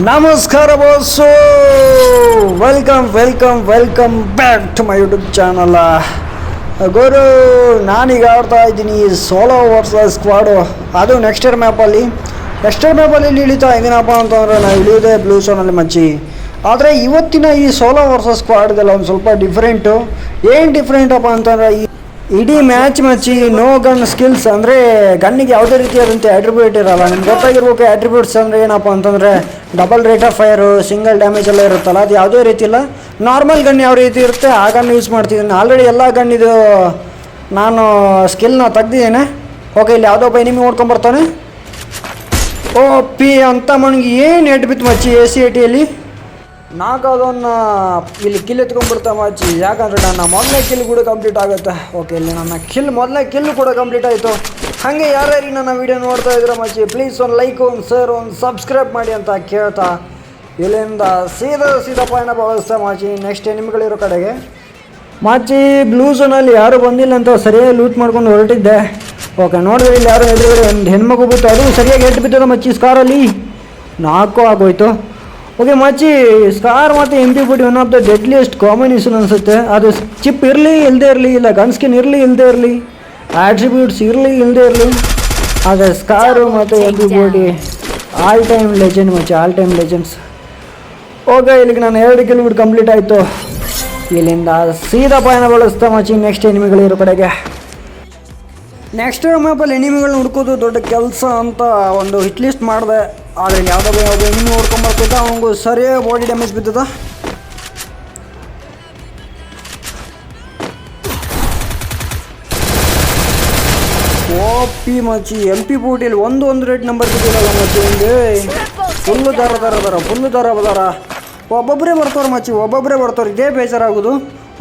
ನಮಸ್ಕಾರ boss. Welcome welcome welcome back to my YouTube channel ಗುರು, ನಾನೀಗ ಆಡ್ತಾ ಇದ್ದೀನಿ ಸೋಲೋ ವರ್ಸಸ್ ಸ್ಕ್ವಾಡು ಅದು ನೆಕ್ಸ್ಟ್ ಇಯರ್ ಮ್ಯಾಪಲ್ಲಿ ನೆಕ್ಸ್ಟ್ ಇಯರ್ ಮ್ಯಾಪಲ್ಲಿ ಇಳಿತಾ ಹೆಂಗೇನಪ್ಪ ಅಂತಂದರೆ ನಾವು ಇಳಿಯೋದೇ ಬ್ಲೂ ಸೋನಲ್ಲಿ ಮಚ್ಚಿ. ಆದರೆ ಇವತ್ತಿನ ಈ ಸೋಲೋ ವರ್ಸಸ್ ಸ್ಕ್ವಾಡ್ದೆಲ್ಲ ಒಂದು ಸ್ವಲ್ಪ ಡಿಫ್ರೆಂಟು ಏನು ಡಿಫ್ರೆಂಟಪ್ಪ ಅಂತಂದರೆ ಈ ಇಡೀ ಮ್ಯಾಚ್ ಮಚ್ಚಿ ನೋ ಗನ್ ಸ್ಕಿಲ್ಸ್ ಅಂದರೆ ಗನ್ನಿಗೆ ಯಾವುದೇ ರೀತಿಯಾದಂಥ ಆಟ್ರಿಬ್ಯೂಟ್ ಇರಲ್ಲ. ನಿಮ್ಗೆ ಗೊತ್ತಾಗಿರ್ಬೇಕು ಆಟ್ರಿಬ್ಯೂಟ್ಸ್ ಅಂದರೆ ಏನಪ್ಪ ಅಂತಂದರೆ double rate of fire single damage ಎಲ್ಲ ಇರುತ್ತಲ್ಲ, ಅದು ಯಾವುದೇ ರೀತಿ ಇಲ್ಲ. ನಾರ್ಮಲ್ ಗನ್ ಯಾವ ರೀತಿ ಇರುತ್ತೆ, ಆ ಗನ್ ಯೂಸ್ ಮಾಡ್ತಿದ್ದೀನಿ. ಆಲ್ರೆಡಿ ಎಲ್ಲ ಗನ್ ಇದು ನಾನು ಸ್ಕಿಲ್ನ ತೆಗ್ದಿದ್ದೇನೆ. ಓಕೆ ಇಲ್ಲಿ ಯಾವುದೋ ಬೈ ನಿಮಗೆ ನೋಡ್ಕೊಂಬರ್ತಾನೆ ಓ ಪಿ ಅಂತ ಮನಿಗೆ ಏನು ಎಡ್ ಬಿತ್ತು ಮಚ್ಚಿ ಎ ಸಿ ಎ ಟಿಯಲ್ಲಿ ನಾಲ್ಕು ಅದನ್ನು ಇಲ್ಲಿ ಕಿಲ್ ಎತ್ಕೊಂಡ್ಬಿಡ್ತಾ ಮಚ್ಚಿ ಯಾಕಂದ್ರೆ ನನ್ನ ಮೊದಲನೇ ಕಿಲ್ ಕೂಡ ಕಂಪ್ಲೀಟ್ ಆಗುತ್ತೆ. ಓಕೆ ಇಲ್ಲಿ ನನ್ನ ಕಿಲ್ ಮೊದಲನೇ ಕಿಲ್ ಕೂಡ ಕಂಪ್ಲೀಟ್ ಆಯಿತು. ಹಾಗೆ ಯಾರ್ಯಾರು ನನ್ನ ವೀಡಿಯೋ ನೋಡ್ತಾ ಇದ್ರೆ ಮಚ್ಚಿ ಪ್ಲೀಸ್ ಒಂದು ಲೈಕ್ ಒಂದು ಸರ್ ಒಂದು ಸಬ್ಸ್ಕ್ರೈಬ್ ಮಾಡಿ ಅಂತ ಕೇಳ್ತಾ ಇಲ್ಲಿಂದ ಸೀದಾ ಸೀದಾ ಪಯಣ ಬಳಸ್ತಾ ಮಾಚಿ ನೆಕ್ಸ್ಟ್ ಎನಿಮಿಗಳಿರೋ ಕಡೆಗೆ. ಮಾಚಿ ಬ್ಲೂ ಝೋನಲ್ಲಿ ಯಾರು ಬಂದಿಲ್ಲ ಅಂತ ಸರಿಯಾಗಿ ಲೂಟ್ ಮಾಡ್ಕೊಂಡು ಹೊರಟಿದ್ದೆ. ಓಕೆ ನೋಡಿದ್ರೆ ಇಲ್ಲಿ ಯಾರು ಎದುರುಗಡೆ ಒಂದು ಹೆಣ್ಮಗು ಬಿತ್ತು, ಅದು ಸರಿಯಾಗಿ ಎಟ್ಟು ಬಿತ್ತದ ಮಚ್ಚಿ ಸ್ಕಾರಲ್ಲಿ ನಾಲ್ಕು ಆಗೋಯ್ತು. ಓಕೆ ಮಚ್ಚಿ ಸ್ಕಾರ್ ಮತ್ತು ಎಂ ಪಿ ಬಿಟ್ಟು one of the deadliest combination ಅನಿಸುತ್ತೆ. ಅದು ಚಿಪ್ ಇರಲಿ ಇಲ್ಲದೆ ಇರಲಿ, ಇಲ್ಲ ಗನ್ ಸ್ಕಿನ್ ಇರಲಿ ಇಲ್ಲದೆ ಇರಲಿ. ಆಟ್ರಿಬ್ಯೂಟ್ಸ್ ಇರಲಿ ಇಲ್ಲದೆ ಇರಲಿ. ಆದರೆ ಸ್ಕಾರು ಮತ್ತು ಪಿ ಬೋಡಿ ಆಲ್ ಟೈಮ್ ಲೆಜೆಂಡ್ ಮಚ್ಚ ಆಲ್ ಟೈಮ್ ಲೆಜೆಂಡ್ಸ್ ಓಕೆ ಇಲ್ಲಿಗೆ ನಾನು ಎರಡು ಕಿಲೋಮೀಟ್ರ್ ಕಂಪ್ಲೀಟ್ ಆಯಿತು. ಇಲ್ಲಿಂದ ಸೀದಾ ಪಯಣ ಬಳಸ್ತಾ ಮಚ್ಚಿ ನೆಕ್ಸ್ಟ್ ಎನಿಮಿಗಳಿರೋ ಕಡೆಗೆ. ನೆಕ್ಸ್ಟ್ ಮ್ಯಾಪಲ್ಲಿ ಎನಿಮಿಗಳನ್ನ ಹುಡ್ಕೋದು ದೊಡ್ಡ ಕೆಲಸ ಅಂತ ಒಂದು ಹಿಟ್ ಲಿಸ್ಟ್ ಮಾಡಿದೆ. ಆದರೆ ಯಾವುದೋ ಯಾವುದೋ ಎನಿಮಿ ಹುಡ್ಕೊಂಬರ್ತಿದ್ದ ಅವನಿಗೂ ಸರಿಯಾಗಿ ಬಾಡಿ ಡ್ಯಾಮೇಜ್ ಬಿದ್ದದ. ಪಿ ಮಚ್ಚಿ ಎಂ ಪಿ ಬೂಟಿಯಲ್ಲಿ ಒಂದು ಒಂದು ರೇಟ್ ನಂಬರ್ ಬಿದ್ದಿಲ್ಲ ಮಚ್ಚಿ ಒಂದು ಫುಲ್ಲು ದರ ದರ ದರ, ಫುಲ್ಲು ದರ ದರ ಒಬ್ಬೊಬ್ಬರೇ ಬರ್ತಾರೆ ಮಚ್ಚಿ ಒಬ್ಬೊಬ್ಬರೇ ಬರ್ತಾರೆ ಇದೇ ಬೇಜಾರಾಗೋದು.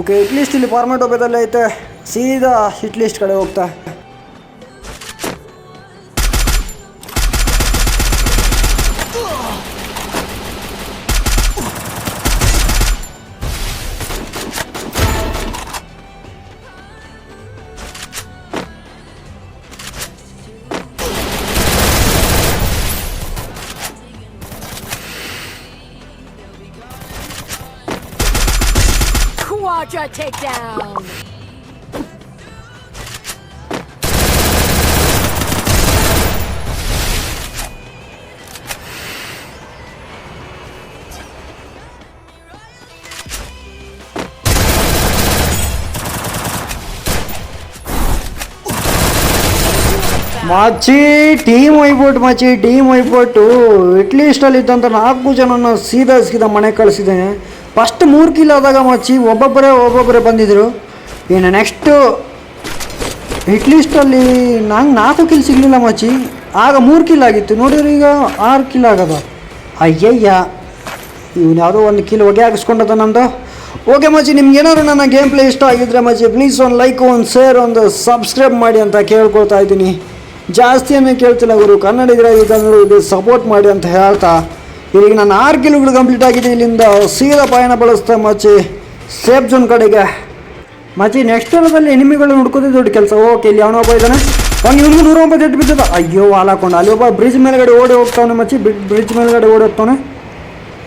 ಓಕೆ ಇಟ್ಲೀಸ್ಟ್ ಲಿಸ್ಟ್ ಇಲ್ಲಿ ಫಾರ್ಮೆಟ್ ಒಬ್ಬದಲ್ಲಿ ಐತೆ. ಸೀದಾ ಹಿಟ್ ಲಿಸ್ಟ್ ಕಡೆ ಹೋಗ್ತಾ. Quadra takedown. ಮಾಚಿ ಟೀಮ್ ಹೋಗ್ಬಿಟ್ಟು ಮಾಚಿ ಟೀಮ್ ಹೋಗ್ಬಿಟ್ಟು ಇಟ್ಲೀಸ್ಟಲ್ಲಿ ಇದ್ದಂಥ ನಾಲ್ಕು ಜನನ ಸೀದಾ ಸೀದಾ ಮನೆ ಕಳಿಸಿದ್ದೇನೆ ಫಸ್ಟ್ ಮೂರು ಕಿಲ್ ಆದಾಗ ಮಚ್ಚಿ ಒಬ್ಬೊಬ್ಬರೇ ಒಬ್ಬೊಬ್ಬರೇ ಬಂದಿದ್ದರು ಇನ್ನು ನೆಕ್ಸ್ಟು ಹಿಟ್ಲಿಸ್ಟಲ್ಲಿ ನಂಗೆ ನಾಲ್ಕು ಕಿಲ್ ಸಿಗಲಿಲ್ಲ ಮಚ್ಚಿ. ಆಗ ಮೂರು ಕಿಲ್ ಆಗಿತ್ತು. ನೋಡಿದ್ರೆ ಈಗ ಆರು ಕಿಲ್ ಆಗದ. ಅಯ್ಯಯ್ಯ, ಇವ್ನು ಯಾವುದೋ ಒಂದು ಕಿಲ್ ಹೊಗೆ ಹಾಕಿಸ್ಕೊಂಡದ ನಂದು. ಓಕೆ ನಿಮ್ಗೆ ಏನಾದ್ರು ನನ್ನ ಗೇಮ್ ಪ್ಲೇ ಇಷ್ಟ ಆಗಿದ್ರೆ ಮಚ್ಚಿ ಪ್ಲೀಸ್ ಒಂದು ಲೈಕ್ ಒಂದು ಶೇರ್ ಒಂದು ಸಬ್ಸ್ಕ್ರೈಬ್ ಮಾಡಿ ಅಂತ ಕೇಳ್ಕೊಳ್ತಾ ಇದ್ದೀನಿ. ಜಾಸ್ತಿ ಏನು ಕೇಳ್ತಿಲ್ಲ ಗುರು. ಕನ್ನಡಿಗರಾಗಿ ಇದು ಸಪೋರ್ಟ್ ಮಾಡಿ ಅಂತ ಹೇಳ್ತಾ. ಇಲ್ಲಿಗೆ ನಾನು ಆರು ಕಿಲೋಮೀಟರ್ ಕಂಪ್ಲೀಟ್ ಆಗಿದೆ. ಇಲ್ಲಿಂದ ಸೀದಾ ಪಯಣ ಬಳಸ್ತಾ ಮಚ್ಚಿ ಸೇಫ್ ಝೋನ್ ಕಡೆಗೆ. ಮಚ್ಚಿ ನೆಕ್ಸ್ಟ್ ಹೊಲದಲ್ಲಿ ಎನಿಮಿಗಳನ್ನ ಹುಡ್ಕೋದೇ ದೊಡ್ಡ ಕೆಲಸ. ಓಕೆ ಇಲ್ಲಿ ಅವನೊಬ್ಬ ಇದ್ದಾನೆ. ಅವ್ನು ಇವನಿಗೂ ನೂರ ಒಂಬತ್ತು ಎಟ್ಟು ಬಿದ್ದದ. ಅಯ್ಯೋ ಹಾಲಾಕೊಂಡು ಅಲ್ಲಿ ಒಬ್ಬ ಬ್ರಿಡ್ಜ್ ಮೇಲ್ಗಡೆ ಓಡಿ ಹೋಗ್ತಾವನೆ ಮಚ್ಚಿ ಬ್ರಿಡ್ಜ್ ಮೇಲ್ಗಡೆ ಓಡಿ ಹೋಗ್ತಾನೆ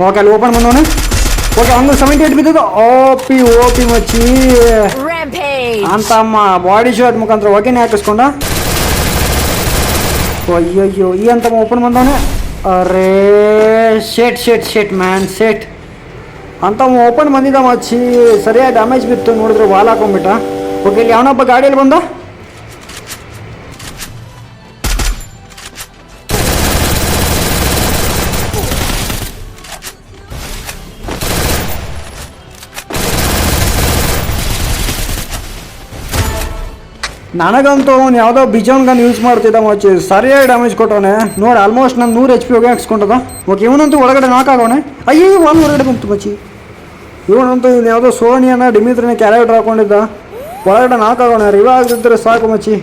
ಓಕೆ ಅಲ್ಲಿ ಓಪನ್ ಬಂದವನೆ. ಓಕೆ ಅವ್ನು ಸೆವೆಂಟಿ ಏಟ್ ಬಿದ್ದದ. ಓ ಪಿ ಓ ಪಿ ಮಚ್ಚಿ Rampage. ಅಂತ ಅಮ್ಮ ಬಾಡಿ ಶಾಟ್ ಮುಖಾಂತರ ಹೊಗೆನೆ ಹಾಕಿಸ್ಕೊಂಡ. ಅಯ್ಯಯ್ಯೋ ಈ ಅಂತ ಓಪನ್ ಬಂದವನೆ. ಅರೇ ಶೇಟ್ ಶೇಟ್ ಶೇಟ್ ಮ್ಯಾನ್ ಶೇಟ್ ಅಂತ ಓಪನ್ ಬಂದಿದ್ದ ಮಚ್ಚಿ ಸರಿಯಾಗಿ ಡ್ಯಾಮೇಜ್ ಬಿತ್ತು, ನೋಡಿದ್ರೆ ವಾಲ್ ಹಾಕೊಂಡ್ಬಿಟ್ಟ. ಓಕೆ ಇಲ್ಲಿ ಯಾವನೊಬ್ಬ ಗಾಡಿಯಲ್ಲಿ ಬಂದ? ನನಗಂತೂ ಅವ್ನು ಯಾವುದೋ ಬಿಜೋನ್ ಗನ್ ಯೂಸ್ ಮಾಡ್ತಿದ್ದ ಮಚ್ಚಿ. ಸರಿಯಾಗಿ ಡ್ಯಾಮೇಜ್ ಕೊಟ್ಟವನೆ. ನೋಡಿ ಆಲ್ಮೋಸ್ಟ್ ನಾನು ನೂರು ಎಚ್ ಪಿ ಹೋಗಿ ಹಾಕ್ಸ್ಕೊಂಡದ. ಓಕೆ ಇವನಂತೂ ಒಳಗಡೆ ನಾಕಾಗವನೆ ಅಯ್ಯೋ ಒಂದು ಹೊರಗಡೆ ಬಂತು ಮಚ್ಚಿ. ಇವನಂತೂ ಇವ್ನು ಯಾವುದೋ ಸೋನಿಯನ್ನ ಡಿಮಿತ್ರಿನ ಕ್ಯಾರೆಕ್ಟರ್ ಹಾಕೊಂಡಿದ್ದ. ಒಳಗಡೆ ನಾಕಾಗೋಣ ರಿವಾಗ್ದಿದ್ರೆ ಸಾಕು ಮಚ್ಚಿ.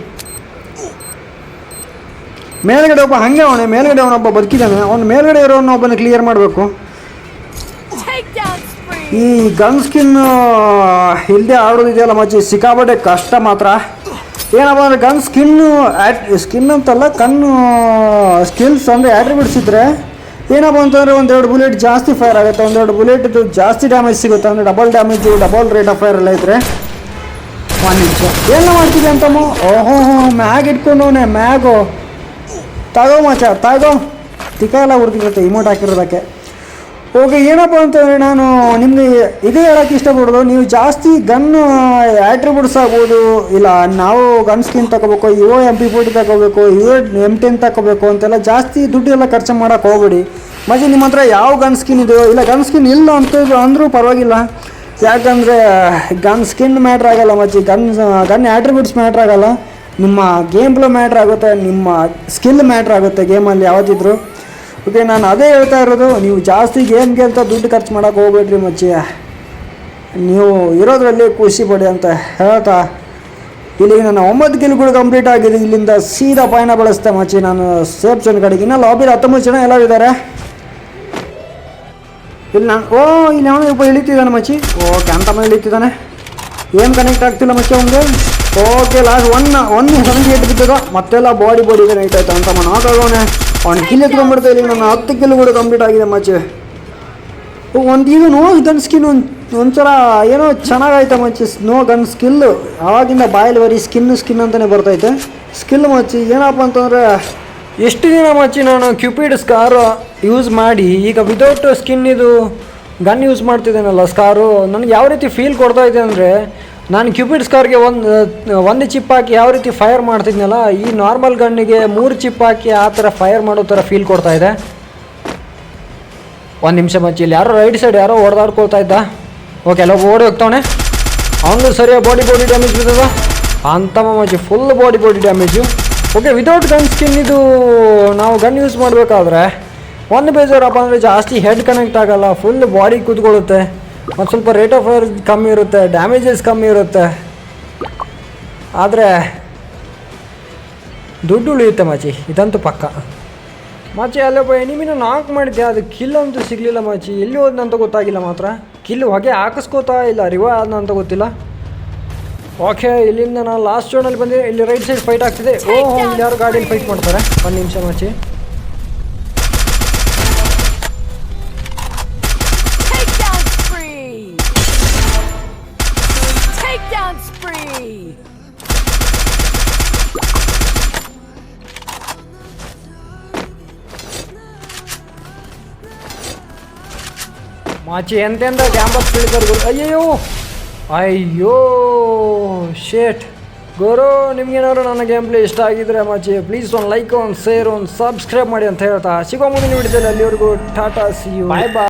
ಮೇಲ್ಗಡೆ ಒಬ್ಬ ಹಂಗೆ ಅವನೇ. ಮೇಲ್ಗಡೆ ಅವನೊಬ್ಬ ಬದುಕಿದ್ದಾನೆ ಅವ್ನು ಮೇಲ್ಗಡೆ ಇರೋನ ಒಬ್ಬನ ಕ್ಲಿಯರ್ ಮಾಡಬೇಕು. ಈ ಗನ್ ಸ್ಕಿನ್ ಇಲ್ಲದೆ ಆಡೋದಿದೆಯಲ್ಲ ಮಚ್ಚಿ. ಸಿಕ್ಕಾಪಟ್ಟೆ ಕಷ್ಟ ಮಾತ್ರ. ಏನಪ್ಪ ಅಂದರೆ ಗನ್ ಸ್ಕಿನ್ನು ಆ್ಯಟ್ ಸ್ಕಿನ್ ಅಂತಲ್ಲ, ಕಣ್ಣು, ಸ್ಕಿಲ್ಸ್ ಅಂದರೆ ಆಟ್ರಿಬ್ಯೂಟ್ಸ್ ಇದ್ದರೆ ಏನಪ್ಪ ಅಂತಂದರೆ ಒಂದೆರಡು ಬುಲೆಟ್ ಜಾಸ್ತಿ ಫೈರ್ ಆಗುತ್ತೆ, ಒಂದೆರಡು ಬುಲೆಟ್ದು ಜಾಸ್ತಿ ಡ್ಯಾಮೇಜ್ ಸಿಗುತ್ತೆ, ಅಂದರೆ double damage double rate of fire ಎಲ್ಲ ಇದ್ದರೆ ಒಂದು ನಿಮಿಷ ಎಲ್ಲ ಮಾಡ್ತಿದ್ದೆ ಅಂತಮ್ಮ? ಓಹೋ ಹೋ ಮ್ಯಾಗ್ ಇಟ್ಕೊಂಡವನೆ, ಮ್ಯಾಗು. ತಗೋ ಮಾಚ ತಗೋ. ತಿಕ್ಕ ಎಲ್ಲ ಹುಡುಗಿರುತ್ತೆ ಇಮೋಟ್ ಹಾಕಿರೋದಕ್ಕೆ. ಓಕೆ ಏನಪ್ಪ ಅಂತಂದರೆ ನಾನು ನಿಮಗೆ ಇದೇ ಹೇಳೋಕ್ಕೆ ಇಷ್ಟಪಡೋದು, ನೀವು ಜಾಸ್ತಿ ಗನ್ ಆಟ್ರಿಬ್ಯೂಟ್ಸ್ ಆಗ್ಬೋದು, ಇಲ್ಲ ನಾವು ಗನ್ ಸ್ಕಿನ್ ತಗೋಬೇಕು ಓ ಎಂ ಪಿ ಫೋರ್ಟಿ ತಗೋಬೇಕು ಯು ಎಂ ಟೆನ್ ತಗೋಬೇಕು ಅಂತೆಲ್ಲ ಜಾಸ್ತಿ ದುಡ್ಡೆಲ್ಲ ಖರ್ಚು ಮಾಡೋಕೆ ಹೋಗ್ಬೇಡಿ. ಮತ್ತೆ ನಿಮ್ಮ ಹತ್ರ ಯಾವ ಗನ್ ಸ್ಕಿನ್ ಇದೆಯೋ, ಇಲ್ಲ ಗನ್ ಸ್ಕಿನ್ ಇಲ್ಲ ಅಂತ ಅಂದರೂ ಪರವಾಗಿಲ್ಲ. ಯಾಕಂದರೆ ಗನ್ ಸ್ಕಿನ್ ಮ್ಯಾಟ್ರ್ ಆಗಲ್ಲ ಮಜ್ಜಿ ಗನ್ ಗನ್ ಆ್ಯಟ್ರಿಬ್ಯೂಟ್ಸ್ ಮ್ಯಾಟ್ರ್ ಆಗಲ್ಲ. ನಿಮ್ಮ ಗೇಮ್ ಮ್ಯಾಟ್ರ್ ಆಗುತ್ತೆ, ನಿಮ್ಮ ಸ್ಕಿಲ್ ಮ್ಯಾಟ್ರ್ ಆಗುತ್ತೆ ಗೇಮಲ್ಲಿ ಯಾವತ್ತಿದ್ರು ಓಕೆ ನಾನು ಅದೇ ಹೇಳ್ತಾ ಇರೋದು, ನೀವು ಜಾಸ್ತಿ ಗೇಮ್ಗೆ ಅಂತ ದುಡ್ಡು ಖರ್ಚು ಮಾಡೋಕೆ ಹೋಗ್ಬೇಡ್ರಿ ಮಚ್ಚಿ. ನೀವು ಇರೋದ್ರಲ್ಲಿ ಖುಷಿ ಪಡಿ ಅಂತ ಹೇಳ್ತಾ. ಇಲ್ಲಿಗೆ ನನ್ನ ಒಂಬತ್ತು ಗಿಲ್ಗಳು ಕಂಪ್ಲೀಟ್ ಆಗಿದೆ, ಇಲ್ಲಿಂದ ಸೀದಾ ಪಯಣ ಬಳಸ್ತೆ ಮಚ್ಚಿ. ನಾನು ಸೇಫ್ ಜೋನ್ ಕಡೆಗೆ. ಇನ್ನೂ ಲಾಬಿಲಿ ಹತ್ತೊಂಬತ್ತು ಜನ ಎಲ್ಲ ಇದ್ದಾರೆ. ಇಲ್ಲಿ ನಾನು, ಓ, ಇಲ್ಲಿ ಅವನು ಒಬ್ಬ ಇಳಿತಿದ್ದಾನೆ ಮಚ್ಚಿ. ಓಕೆ, ಅಂತ ಮನೆ ಇಳಿತಿದ್ದಾನೆ. ಏನು ಕನೆಕ್ಟ್ ಆಗ್ತಿಲ್ಲ ಮಚ್ಚಿ ಅವನಿಗೆ? Okay last one one seventy eight ಬಿದ್ದದ. ಮತ್ತೆಲ್ಲ ಬಾಡಿ ಬಾಡಿ ಕನೆಕ್ಟ್ ಆಯ್ತು ಅಂತ ನಾಕ್ ಅವ್ನು ಕಿಲ್ ಎತ್ಕೊಂಡ್ಬಿಡ್ತಾ ಇಲ್ಲಿ ನನ್ನ ಹತ್ತು ಕಿಲ್ ಕೂಡ ಕಂಪ್ಲೀಟ್ ಆಗಿದೆ ಮಚ್ಚೆ ಒಂದು ಇದು ನೋ ಗನ್ ಸ್ಕಿನ್ ಒಂದು ಒಂಥರ ಏನೋ ಚೆನ್ನಾಗೈತೆ ಮಚ್ಚಿ ನೋ ಗನ್ ಸ್ಕಿಲ್ಲು ಆವಾಗಿಂದ ಬಾಯಲ್ಲಿ ಬರೀ ಸ್ಕಿನ್ ಸ್ಕಿನ್ ಅಂತಲೇ ಬರ್ತೈತೆ. ಸ್ಕಿಲ್ ಮಚ್ಚಿ ಏನಪ್ಪ ಅಂತಂದರೆ, ಎಷ್ಟು ದಿನ ಮಚ್ಚಿ ನಾನು ಕ್ಯೂಪಿಡ್ ಸ್ಕಾರ್ ಯೂಸ್ ಮಾಡಿ, ಈಗ ವಿತೌಟ್ ಸ್ಕಿನ್ ಇದು ಗನ್ ಯೂಸ್ ಮಾಡ್ತಿದ್ದೇನಲ್ಲ ಸ್ಕಾರು ನನಗೆ ಯಾವ ರೀತಿ ಫೀಲ್ ಕೊಡ್ತಾ ಇದೆ ಅಂದರೆ ನಾನು ಕ್ಯೂಪಿಡ್ ಸ್ಕಾರ್ಗೆ ಒಂದು ಒಂದು ಚಿಪ್ ಹಾಕಿ ಯಾವ ರೀತಿ ಫೈರ್ ಮಾಡ್ತಿದ್ನಲ್ಲ, ಈ ನಾರ್ಮಲ್ ಗನ್ನಿಗೆ ಮೂರು ಚಿಪ್ ಹಾಕಿ ಆ ಥರ ಫೈರ್ ಮಾಡೋ ಥರ ಫೀಲ್ ಕೊಡ್ತಾ ಇದೆ. ಒಂದು ನಿಮಿಷ ಮಚ್ಚಿ, ಇಲ್ಲಿ ಯಾರೋ ರೈಟ್ ಸೈಡ್ ಯಾರೋ ಹೊಡೆದಾಡ್ಕೊಳ್ತಾ ಇದ್ದ. ಓಕೆ ಎಲ್ಲ ಓಡಿ ಹೋಗ್ತಾವನೆ. ಅವನಿಗೂ ಸರಿಯಾಗಿ ಬಾಡಿ ಬಾಡಿ ಡ್ಯಾಮೇಜ್ ಬಿದ್ದದ. ಅಂತಮ್ಮ ಮಚ್ಚಿ full body body damage okay without gun skin ಇದು ನಾವು ಗನ್ ಯೂಸ್ ಮಾಡಬೇಕಾದ್ರೆ, ಒಂದು ಬೇಜಾರಪ್ಪ ಅಂದರೆ ಜಾಸ್ತಿ ಹೆಡ್ ಕನೆಕ್ಟ್ ಆಗಲ್ಲ ಫುಲ್ ಬಾಡಿ ಕೂತ್ಕೊಳ್ಳುತ್ತೆ. ಮತ್ತು ಸ್ವಲ್ಪ ರೇಟ್ ಆಫ್ ಫೈರ್ ಕಮ್ಮಿ ಇರುತ್ತೆ ಡ್ಯಾಮೇಜಸ್ ಕಮ್ಮಿ ಇರುತ್ತೆ. ಆದರೆ ದುಡ್ಡು ಉಳಿಯುತ್ತೆ ಮಾಚಿ, ಇದಂತೂ ಪಕ್ಕ. ಮಾಚಿ ಅಲ್ಲೊಬ್ಬ ಎನಿಮಿನ ನಾಕ್ ಮಾಡಿದ್ದೆ ಅದು ಕಿಲ್ ಅಂತೂ ಸಿಗಲಿಲ್ಲ ಮಾಚಿ. ಎಲ್ಲಿ ಹೋದ್ನಂತ ಗೊತ್ತಾಗಿಲ್ಲ ಮಾತ್ರ. ಕಿಲ್ ಹೊಗೆ ಹಾಕಿಸ್ಕೋತಾ ಇಲ್ಲ ರಿವ ಆದ್ನಂತ ಗೊತ್ತಿಲ್ಲ. ಓಕೆ ಇಲ್ಲಿಂದ ನಾನು ಲಾಸ್ಟ್ ಜೋನಲ್ಲಿ ಬಂದಿದ್ದೆ ಇಲ್ಲಿ ರೈಟ್ ಸೈಡ್ ಫೈಟ್ ಆಗ್ತಿದೆ. ಓಹ್, ಇಲ್ಲಿ ಯಾರು ಗಾಡಿಯಲ್ಲಿ ಫೈಟ್ ಮಾಡ್ತಾರೆ. ಒಂದು ನಿಮಿಷ ಮಾಚಿ. ಮಾಚಿ ಎಂತೆಂದ ಕ್ಯಾಂಪಸ್ ಗುರು ಅಯ್ಯಯ್ಯೋ! ಅಯ್ಯೋ! ಶೇಟ್! ಗುರು ನಿಮ್ಗೇನಾದ್ರು ನನ್ನ ಗೇಮ್ ಪ್ಲೇ ಇಷ್ಟ ಆಗಿದ್ರೆ ಮಾಚಿ ಪ್ಲೀಸ್ ಒಂದು ಲೈಕ್ ಒಂದು ಶೇರ್ ಒಂದು ಸಬ್ಸ್ಕ್ರೈಬ್ ಮಾಡಿ ಅಂತ ಹೇಳ್ತಾ ಸಿಗೋ ಮುಂದಿನ ವಿಡಿಯೋದಲ್ಲಿ ಅಲ್ಲಿವರೆಗೂ tata see you bye bye